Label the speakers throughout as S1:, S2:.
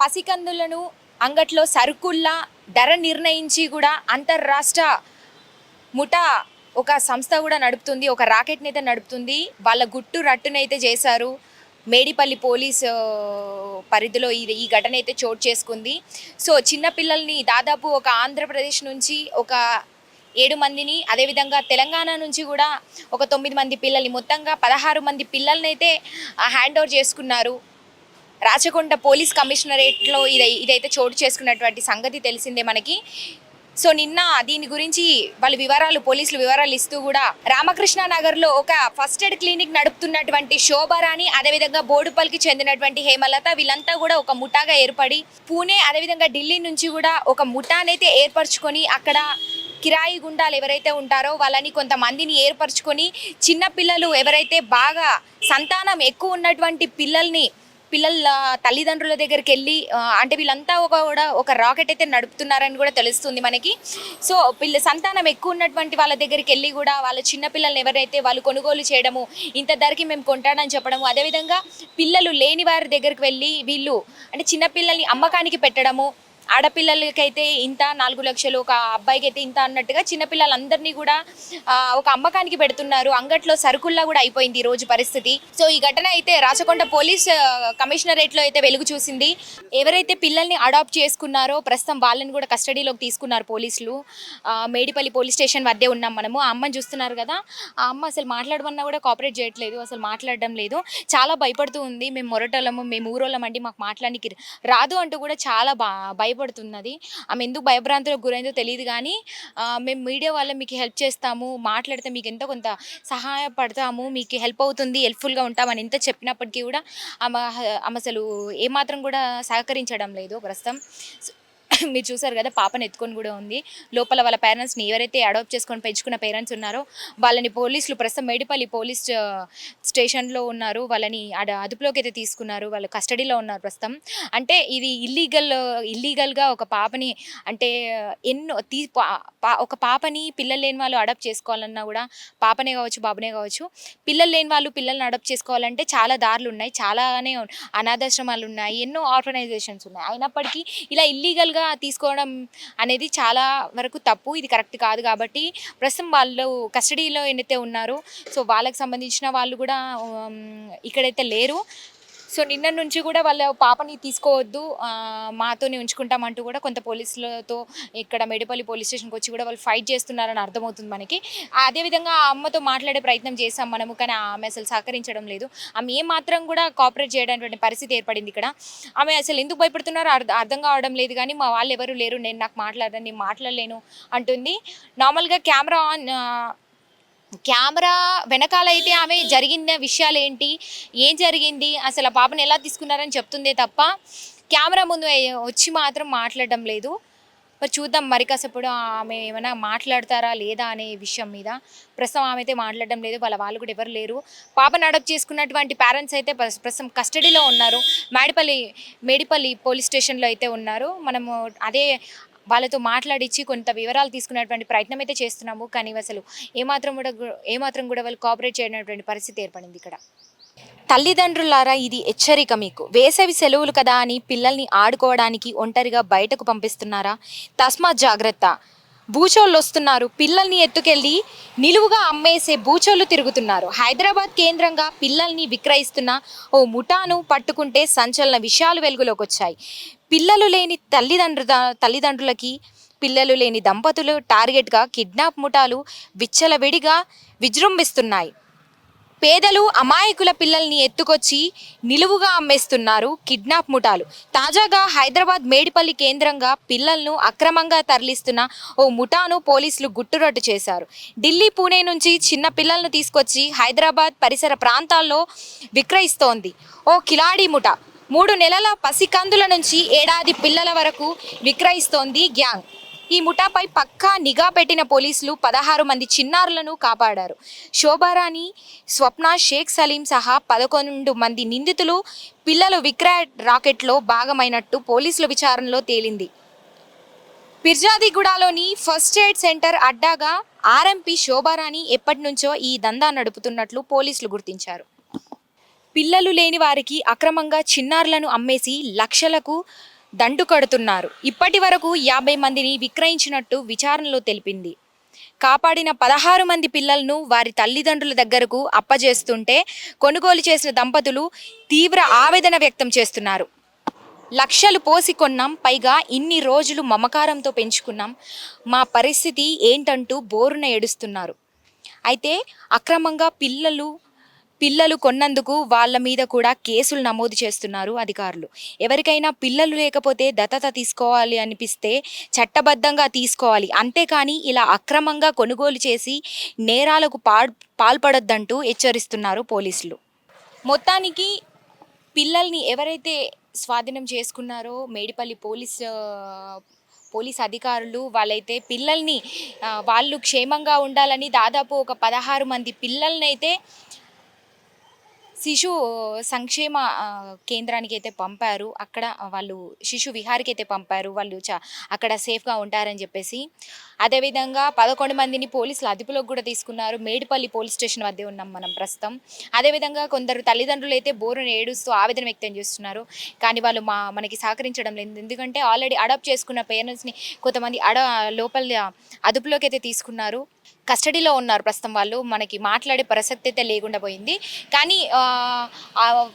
S1: పసికందులను అంగట్లో సరుకుల్లా ధర నిర్ణయించి కూడా అంతర్రాష్ట్ర ముఠా ఒక సంస్థ కూడా నడుపుతుంది ఒక రాకెట్ని అయితే నడుపుతుంది. వాళ్ళ గుట్టు రట్టునైతే చేశారు. మేడిపల్లి పోలీస్ పరిధిలో ఇది ఈ ఘటన అయితే చోటు చేసుకుంది. సో చిన్నపిల్లల్ని దాదాపు ఒక ఆంధ్రప్రదేశ్ నుంచి ఒక ఏడు మందిని అదేవిధంగా తెలంగాణ నుంచి కూడా ఒక తొమ్మిది మంది పిల్లల్ని మొత్తంగా పదహారు మంది పిల్లల్ని అయితే హ్యాండ్ ఓవర్ చేసుకున్నారు. రాచకొండ పోలీస్ కమిషనరేట్లో ఇది ఇదైతే చోటు చేసుకున్నటువంటి సంగతి తెలిసిందే మనకి. సో నిన్న దీని గురించి వాళ్ళ వివరాలు పోలీసులు వివరాలు ఇస్తూ కూడా రామకృష్ణ నగర్లో ఒక ఫస్ట్ ఎయిడ్ క్లినిక్ నడుపుతున్నటువంటి శోభారాణి అదేవిధంగా బోడుపల్కి చెందినటువంటి హేమలత వీళ్ళంతా కూడా ఒక ముఠాగా ఏర్పడి పూణే అదేవిధంగా ఢిల్లీ నుంచి కూడా ఒక ముఠానైతే ఏర్పరచుకొని అక్కడ కిరాయి గుండాలు ఎవరైతే ఉంటారో వాళ్ళని కొంతమందిని ఏర్పరచుకొని చిన్నపిల్లలు ఎవరైతే బాగా సంతానం ఎక్కువ ఉన్నటువంటి పిల్లల్ని పిల్లల తల్లిదండ్రుల దగ్గరికి వెళ్ళి అంటే వీళ్ళంతా ఒక కూడా ఒక రాకెట్ అయితే నడుపుతున్నారని కూడా తెలుస్తుంది మనకి. సో పిల్ల సంతానం ఎక్కువ ఉన్నటువంటి వాళ్ళ దగ్గరికి వెళ్ళి కూడా వాళ్ళ చిన్న పిల్లల్ని ఎవరైతే వాళ్ళు కొనుగోలు చేయడము ఇంత ధరకి మేము కొంటాడని చెప్పడము అదేవిధంగా పిల్లలు లేని వారి దగ్గరికి వెళ్ళి వీళ్ళు అంటే చిన్నపిల్లల్ని అమ్మకానికి పెట్టడము ఆడపిల్లలకైతే ఇంత నాలుగు లక్షలు ఒక అబ్బాయికి అయితే ఇంత అన్నట్టుగా చిన్నపిల్లలందరినీ కూడా ఒక అమ్మకానికి పెడుతున్నారు. అంగట్లో సరుకుల్లా కూడా అయిపోయింది ఈ రోజు పరిస్థితి. సో ఈ ఘటన అయితే రాచకొండ పోలీస్ కమిషనరేట్లో అయితే వెలుగు చూసింది. ఎవరైతే పిల్లల్ని అడాప్ట్ చేసుకున్నారో ప్రస్తుతం వాళ్ళని కూడా కస్టడీలోకి తీసుకున్నారు పోలీసులు. మేడిపల్లి పోలీస్ స్టేషన్ వద్దే ఉన్నాం మనము. ఆ అమ్మని చూస్తున్నారు కదా. ఆ అమ్మ అసలు మాట్లాడమన్నా కూడా కోఆపరేట్ చేయట్లేదు. అసలు మాట్లాడడం లేదు. చాలా భయపడుతూ ఉంది. మేము మొరటోళ్ళము మేము ఊరోళ్ళం అండి. మాకు మాట్లాడానికి రాదు అంటూ కూడా చాలా బా భయపడుతున్నది ఆమె ఎందుకు భయభ్రాంతులకు గురైందో తెలియదు కానీ మేము మీడియా వాళ్ళ మీకు హెల్ప్ చేస్తాము మాట్లాడితే మీకు ఎంతో కొంత సహాయపడతాము మీకు హెల్ప్ అవుతుంది హెల్ప్ఫుల్గా ఉంటామని ఎంత చెప్పినప్పటికీ కూడా ఆమె ఆమె అసలు ఏమాత్రం కూడా సహకరించడం లేదు ప్రస్తుతం. మీరు చూసారు కదా పాపను ఎత్తుకొని కూడా ఉంది. లోపల వాళ్ళ పేరెంట్స్ని ఎవరైతే అడాప్ట్ చేసుకొని పెంచుకున్న పేరెంట్స్ ఉన్నారో వాళ్ళని పోలీసులు ప్రస్తుతం మేడిపల్లి పోలీస్ స్టేషన్లో ఉన్నారు. వాళ్ళని అడ అదుపులోకి అయితే తీసుకున్నారు. వాళ్ళు కస్టడీలో ఉన్నారు ప్రస్తుతం. అంటే ఇది ఇల్లీగల్ ఇల్లీగల్గా ఒక పాపని అంటే ఎన్నో తీ పా- పా- ఒక పాపని పిల్లలు లేని వాళ్ళు అడాప్ట్ చేసుకోవాలన్నా కూడా పాపనే కావచ్చు బాబునే కావచ్చు పిల్లలు లేని వాళ్ళు పిల్లల్ని అడాప్ట్ చేసుకోవాలంటే చాలా దారులు ఉన్నాయి. చాలానే అనాథాశ్రమాలు ఉన్నాయి. ఎన్నో ఆర్గనైజేషన్స్ ఉన్నాయి. అయినప్పటికీ ఇలా ఇల్లీగల్గా తీసుకోవడం అనేది చాలా వరకు తప్పు. ఇది కరెక్ట్ కాదు కాబట్టి ప్రస్తుతం వాళ్ళు కస్టడీలో ఎన్నైతే ఉన్నారో సో వాళ్ళకి సంబంధించిన వాళ్ళు కూడా ఇక్కడైతే లేరు. సో నిన్న నుంచి కూడా వాళ్ళ పాపని తీసుకోవద్దు మాతోనే ఉంచుకుంటామంటూ కూడా కొంత పోలీసులతో ఇక్కడ మేడిపల్లి పోలీస్ స్టేషన్కి వచ్చి కూడా వాళ్ళు ఫైట్ చేస్తున్నారని అర్థమవుతుంది మనకి. అదేవిధంగా ఆ అమ్మతో మాట్లాడే ప్రయత్నం చేసాం మనము కానీ ఆమె అసలు సహకరించడం లేదు. ఆమె ఏ మాత్రం కూడా కోఆపరేట్ చేయడానికి పరిస్థితి ఏర్పడింది ఇక్కడ. ఆమె అసలు ఎందుకు భయపడుతున్నారో అర్థం అర్థం కావడం లేదు కానీ మా వాళ్ళు ఎవరు లేరు నేను నాకు మాట్లాడని నేను మాట్లాడలేను అంటుంది. నార్మల్గా కెమెరా ఆన్ కెమెరా వెనకాల అయితే ఆమె జరిగిన విషయాలు ఏంటి ఏం జరిగింది? అసలు ఆ పాపను ఎలా తీసుకున్నారని చెప్తుందే తప్ప కెమెరా ముందు వచ్చి మాత్రం మాట్లాడడం లేదు. మరి చూద్దాం మరి కాసేపుడు ఆమె ఏమైనా మాట్లాడతారా లేదా అనే విషయం మీద ప్రస్తుతం ఆమె అయితే మాట్లాడడం లేదు. వాళ్ళ వాళ్ళు కూడా ఎవరు లేరు. పాపను అడాప్ట్ చేసుకున్నటువంటి పేరెంట్స్ అయితే ప్రస్తుతం కస్టడీలో ఉన్నారు. మేడిపల్లి మేడిపల్లి పోలీస్ స్టేషన్లో అయితే ఉన్నారు. మనము అదే వాళ్ళతో మాట్లాడించి కొంత వివరాలు తీసుకునేటువంటి ప్రయత్నం అయితే చేస్తున్నాము. కానీ అసలు ఏమాత్రం కూడా ఏమాత్రం కూడా వాళ్ళు కోఆపరేట్ చేయనటువంటి పరిస్థితి ఏర్పడింది ఇక్కడ. తల్లిదండ్రులారా ఇది హెచ్చరిక మీకు. వేసవి సెలవులు కదా అని పిల్లల్ని ఆడుకోవడానికి ఒంటరిగా బయటకు పంపిస్తున్నారా? తస్మాత్ జాగ్రత్త. బూచోళ్ళు వస్తున్నారు. పిల్లల్ని ఎత్తుకెళ్ళి నిలువుగా అమ్మేసే బూచోళ్ళు తిరుగుతున్నారు. హైదరాబాద్ కేంద్రంగా పిల్లల్ని విక్రయిస్తున్న ఓ ముఠాను పట్టుకుంటే సంచలన విషయాలు వెలుగులోకి వచ్చాయి పిల్లలు లేని తల్లిదండ్రు తల్లిదండ్రులకి పిల్లలు లేని దంపతులు టార్గెట్గా కిడ్నాప్ ముఠాలు విచ్చలవిడిగా విజృంభిస్తున్నాయి. పేదలు అమాయకుల పిల్లల్ని ఎత్తుకొచ్చి నిలువుగా అమ్మేస్తున్నారు కిడ్నాప్ ముఠాలు. తాజాగా హైదరాబాద్ మేడిపల్లి కేంద్రంగా పిల్లలను అక్రమంగా తరలిస్తున్న ఓ ముఠాను పోలీసులు గుట్టురట్టు చేశారు. ఢిల్లీ పూణే నుంచి చిన్న పిల్లలను తీసుకొచ్చి హైదరాబాద్ పరిసర ప్రాంతాల్లో విక్రయిస్తోంది. ఓ కిలాడీ ముఠా మూడు నెలల పసికందుల నుంచి ఏడాది పిల్లల వరకు విక్రయిస్తోంది గ్యాంగ్. ఈ ముఠాపై పక్కా నిఘా పెట్టిన పోలీసులు పదహారు మంది చిన్నారులను కాపాడారు. శోభారాణి స్వప్న షేక్ సలీం సహా పదకొండు మంది నిందితులు పిల్లలు విక్రయ రాకెట్లో భాగమైనట్టు పోలీసుల విచారణలో తేలింది. పిర్జాదిగూడలోని ఫస్ట్ ఎయిడ్ సెంటర్ అడ్డాగా ఆర్ఎంపీ శోభారాణి ఎప్పటి నుంచో ఈ దందా నడుపుతున్నట్లు పోలీసులు గుర్తించారు. పిల్లలు లేని వారికి అక్రమంగా చిన్నారులను అమ్మేసి లక్షలకు దండు కడుతున్నారు. ఇప్పటి వరకు యాభై మందిని విక్రయించినట్టు విచారణలో తెలిపింది. కాపాడిన పదహారు మంది పిల్లలను వారి తల్లిదండ్రుల దగ్గరకు అప్పజేస్తుంటే కొనుగోలు చేసిన దంపతులు తీవ్ర ఆవేదన వ్యక్తం చేస్తున్నారు. లక్షలు పోసి కొన్నాం పైగా ఇన్ని రోజులు మమకారంతో పెంచుకున్నాం. మా పరిస్థితి ఏంటంటూ బోరున ఏడుస్తున్నారు. అయితే అక్రమంగా పిల్లలు పిల్లలు కొన్నందుకు వాళ్ళ మీద కూడా కేసులు నమోదు చేస్తున్నారు అధికారులు. ఎవరికైనా పిల్లలు లేకపోతే దత్తత తీసుకోవాలి అనిపిస్తే చట్టబద్ధంగా తీసుకోవాలి. అంతేకాని ఇలా అక్రమంగా కొనుగోలు చేసి నేరాలకు పాల్ పాల్పడొద్దంటూ హెచ్చరిస్తున్నారు పోలీసులు. మొత్తానికి పిల్లల్ని ఎవరైతే స్వాధీనం చేసుకున్నారో మేడిపల్లి పోలీస్ పోలీస్ అధికారులు వాళ్ళైతే పిల్లల్ని వాళ్ళు క్షేమంగా ఉండాలని దాదాపు ఒక పదహారు మంది పిల్లల్ని అయితే శిశు సంక్షేమ కేంద్రానికి అయితే పంపారు. అక్కడ వాళ్ళు శిశు విహారికి అయితే పంపారు. వాళ్ళు చా అక్కడ సేఫ్గా ఉంటారని చెప్పేసి. అదేవిధంగా పదకొండు మందిని పోలీసులు అదుపులోకి కూడా తీసుకున్నారు. మేడిపల్లి పోలీస్ స్టేషన్ వద్దే ఉన్నాం మనం ప్రస్తుతం. అదేవిధంగా కొందరు తల్లిదండ్రులు అయితే బోరును ఏడుస్తూ ఆవేదన వ్యక్తం చేస్తున్నారు. కానీ వాళ్ళు మా మనకి సహకరించడం లేదు. ఎందుకంటే ఆల్రెడీ అడాప్ట్ చేసుకున్న పేరెంట్స్ని కొంతమంది అడ లోపల అదుపులోకి అయితే తీసుకున్నారు. కస్టడీలో ఉన్నారు ప్రస్తుతం వాళ్ళు. మనకి మాట్లాడే ప్రసక్తి అయితే లేకుండా పోయింది. కానీ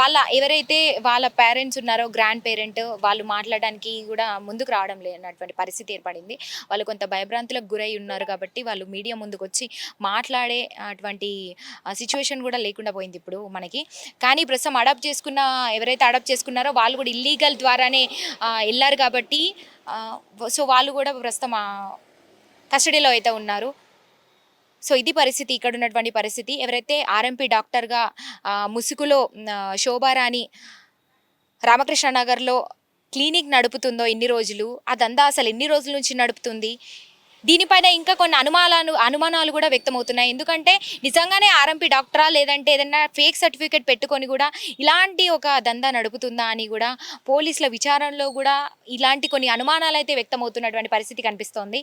S1: వాళ్ళ ఎవరైతే వాళ్ళ పేరెంట్స్ ఉన్నారో గ్రాండ్ పేరెంట్ వాళ్ళు మాట్లాడడానికి కూడా ముందుకు రావడం లేనటువంటి పరిస్థితి ఏర్పడింది. వాళ్ళు కొంత భయభ్రాంతులకు గురై ఉన్నారు కాబట్టి వాళ్ళు మీడియా ముందుకు వచ్చి మాట్లాడే అటువంటి సిచ్యువేషన్ కూడా లేకుండా పోయింది ఇప్పుడు మనకి. కానీ ప్రస్తుతం అడాప్ట్ చేసుకున్న ఎవరైతే అడాప్ట్ చేసుకున్నారో వాళ్ళు కూడా ఇల్లీగల్ ద్వారానే వెళ్ళారు కాబట్టి సో వాళ్ళు కూడా ప్రస్తుతం కస్టడీలో అయితే ఉన్నారు. సో ఇది పరిస్థితి ఇక్కడ ఉన్నటువంటి పరిస్థితి. ఎవరైతే ఆర్ఎంపీ డాక్టర్గా ముసుగులో శోభారాణి రామకృష్ణ నగర్లో క్లినిక్ నడుపుతుందో ఎన్ని రోజులు అదంతా అసలు ఎన్ని రోజుల నుంచి నడుపుతుంది? దీనిపైన ఇంకా కొన్ని అనుమానాలు అనుమానాలు కూడా వ్యక్తమవుతున్నాయి. ఎందుకంటే నిజంగానే ఆర్ఎంపీ డాక్టరా లేదంటే ఏదైనా ఫేక్ సర్టిఫికేట్ పెట్టుకొని కూడా ఇలాంటి ఒక దందా నడుపుతుందా అని కూడా పోలీసుల విచారణలో కూడా ఇలాంటి కొన్ని అనుమానాలు అయితే వ్యక్తమవుతున్నటువంటి పరిస్థితి కనిపిస్తోంది.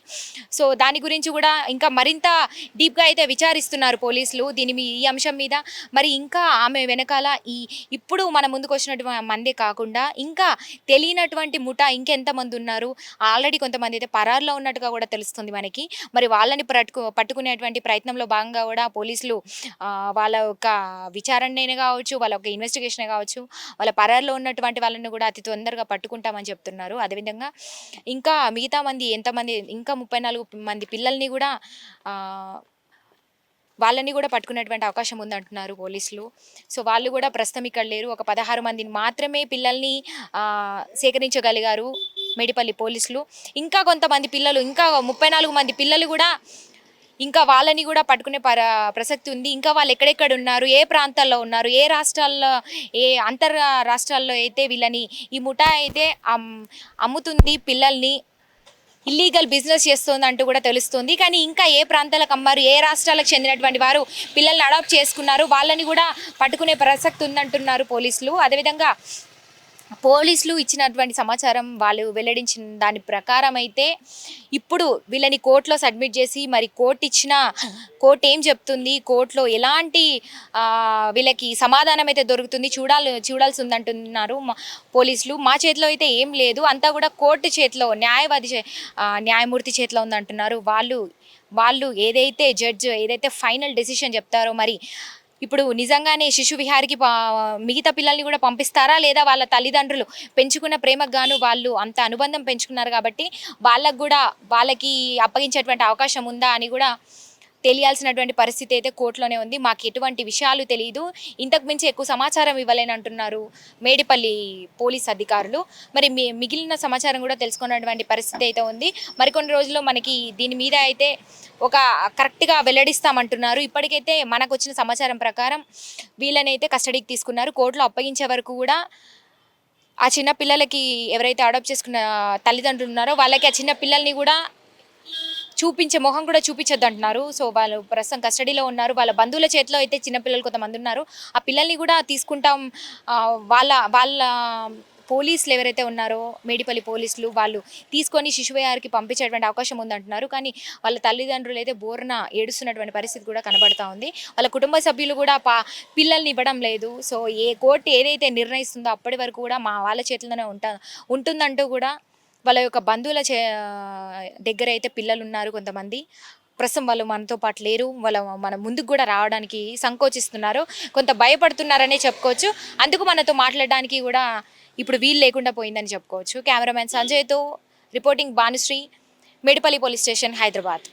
S1: సో దాని గురించి కూడా ఇంకా మరింత డీప్గా అయితే విచారిస్తున్నారు పోలీసులు. దీని మీ ఈ అంశం మీద మరి ఇంకా ఆమె వెనకాల ఈ ఇప్పుడు మన ముందుకు వచ్చినటువంటి మందే కాకుండా ఇంకా తెలియనటువంటి ముఠా ఇంకెంతమంది ఉన్నారు? ఆల్రెడీ కొంతమంది అయితే పరారులో ఉన్నట్టుగా కూడా తెలుస్తుంది. మనకి. మరి వాళ్ళని పట్టుకు పట్టుకునేటువంటి ప్రయత్నంలో భాగంగా కూడా పోలీసులు వాళ్ళ యొక్క విచారణనే కావచ్చు వాళ్ళ యొక్క ఇన్వెస్టిగేషన్ కావచ్చు వాళ్ళ పరారులో ఉన్నటువంటి వాళ్ళని కూడా అతి తొందరగా పట్టుకుంటామని చెప్తున్నారు. అదేవిధంగా ఇంకా మిగతా మంది ఎంతమంది ఇంకా ముప్పై నాలుగు మంది పిల్లల్ని కూడా వాళ్ళని కూడా పట్టుకునేటువంటి అవకాశం ఉందంటున్నారు పోలీసులు. సో వాళ్ళు కూడా ప్రస్తుతం ఇక్కడ లేరు. ఒక పదహారు మందిని మాత్రమే పిల్లల్ని సేకరించగలిగారు. మేడిపల్లి పోలీసులు ఇంకా కొంతమంది పిల్లలు ఇంకా ముప్పై నాలుగు మంది పిల్లలు కూడా ఇంకా వాళ్ళని కూడా పట్టుకునే పర ప్రసక్తి ఉంది. ఇంకా వాళ్ళు ఎక్కడెక్కడ ఉన్నారు ఏ ప్రాంతాల్లో ఉన్నారు ఏ రాష్ట్రాల్లో ఏ అంతర్ రాష్ట్రాల్లో అయితే వీళ్ళని ఈ ముఠా అయితే అమ్ముతుంది పిల్లల్ని ఇల్లీగల్ బిజినెస్ చేస్తుంది అంటూ కూడా తెలుస్తుంది. కానీ ఇంకా ఏ ప్రాంతాలకు అమ్మారు ఏ రాష్ట్రాలకు చెందినటువంటి వారు పిల్లల్ని అడాప్ట్ చేసుకున్నారు వాళ్ళని కూడా పట్టుకునే ప్రసక్తి ఉందంటున్నారు పోలీసులు. అదేవిధంగా పోలీసులు ఇచ్చినటువంటి సమాచారం వాళ్ళు వెల్లడించిన దాని ప్రకారం అయితే ఇప్పుడు వీళ్ళని కోర్టులో సబ్మిట్ చేసి మరి కోర్టు ఇచ్చిన కోర్టు ఏం చెప్తుంది? కోర్టులో ఎలాంటి వీళ్ళకి సమాధానం అయితే దొరుకుతుంది? చూడాలి చూడాల్సి ఉందంటున్నారు మా- పోలీసులు. మా చేతిలో అయితే ఏం లేదు. అంతా కూడా కోర్టు చేతిలో న్యాయవాది చే- న్యాయమూర్తి చేతిలో ఉందంటున్నారు. వాళ్ళు వాళ్ళు ఏదైతే జడ్జ్ ఏదైతే ఫైనల్ డెసిషన్ చెప్తారో మరి ఇప్పుడు నిజంగానే శిశు విహారికి మిగతా పిల్లల్ని కూడా పంపిస్తారా? లేదా వాళ్ళ తల్లిదండ్రులు పెంచుకున్న ప్రేమకు గాను వాళ్ళు అంత అనుబంధం పెంచుకున్నారు కాబట్టి వాళ్ళకు కూడా వాళ్ళకి అప్పగించేటువంటి అవకాశం ఉందా అని కూడా తెలియాల్సినటువంటి పరిస్థితి అయితే కోర్టులోనే ఉంది. మాకు ఎటువంటి విషయాలు తెలియదు ఇంతకు మించి ఎక్కువ సమాచారం ఇవ్వలేని అంటున్నారు మేడిపల్లి పోలీస్ అధికారులు. మరి మిగిలిన సమాచారం కూడా తెలుసుకున్నటువంటి పరిస్థితి అయితే ఉంది. మరికొన్ని రోజుల్లో మనకి దీని మీద అయితే ఒక కరెక్ట్గా వెల్లడిస్తామంటున్నారు. ఇప్పటికైతే మనకు వచ్చిన సమాచారం ప్రకారం వీళ్ళనైతే కస్టడీకి తీసుకున్నారు. కోర్టులో అప్పగించే వరకు కూడా ఆ చిన్న పిల్లలకి ఎవరైతే అడాప్ట్ చేసుకున్న తల్లిదండ్రులు ఉన్నారో వాళ్ళకి ఆ చిన్న పిల్లల్ని కూడా చూపించే మొహం కూడా చూపించొద్దు అంటున్నారు సో వాళ్ళు ప్రస్తుతం కస్టడీలో ఉన్నారు. వాళ్ళ బంధువుల చేతిలో అయితే చిన్నపిల్లలు కొంతమంది ఉన్నారు. ఆ పిల్లల్ని కూడా తీసుకుంటాం. వాళ్ళ వాళ్ళ పోలీసులు ఎవరైతే ఉన్నారో మేడిపల్లి పోలీసులు వాళ్ళు తీసుకొని శిశువయారికి పంపించేటువంటి అవకాశం ఉందంటున్నారు. కానీ వాళ్ళ తల్లిదండ్రులు అయితే బోర్న ఏడుస్తున్నటువంటి పరిస్థితి కూడా కనబడతా ఉంది. వాళ్ళ కుటుంబ సభ్యులు కూడా పా పిల్లల్ని ఇవ్వడం లేదు. సో ఏ కోర్టు ఏదైతే నిర్ణయిస్తుందో అప్పటి వరకు కూడా మా వాళ్ళ చేతిలోనే ఉంటా ఉంటుందంటూ కూడా వాళ్ళ యొక్క బంధువుల చే దగ్గర అయితే పిల్లలు ఉన్నారు కొంతమంది. ప్రస్తుతం వాళ్ళు మనతో పాటు లేరు. వాళ్ళ మన ముందుకు కూడా రావడానికి సంకోచిస్తున్నారు. కొంత భయపడుతున్నారనే చెప్పుకోవచ్చు. అందుకు మనతో మాట్లాడడానికి కూడా ఇప్పుడు వీలు లేకుండా పోయిందని చెప్పుకోవచ్చు. Cameraman సంజయ్తో reporting Bhanushree Medipally police station Hyderabad.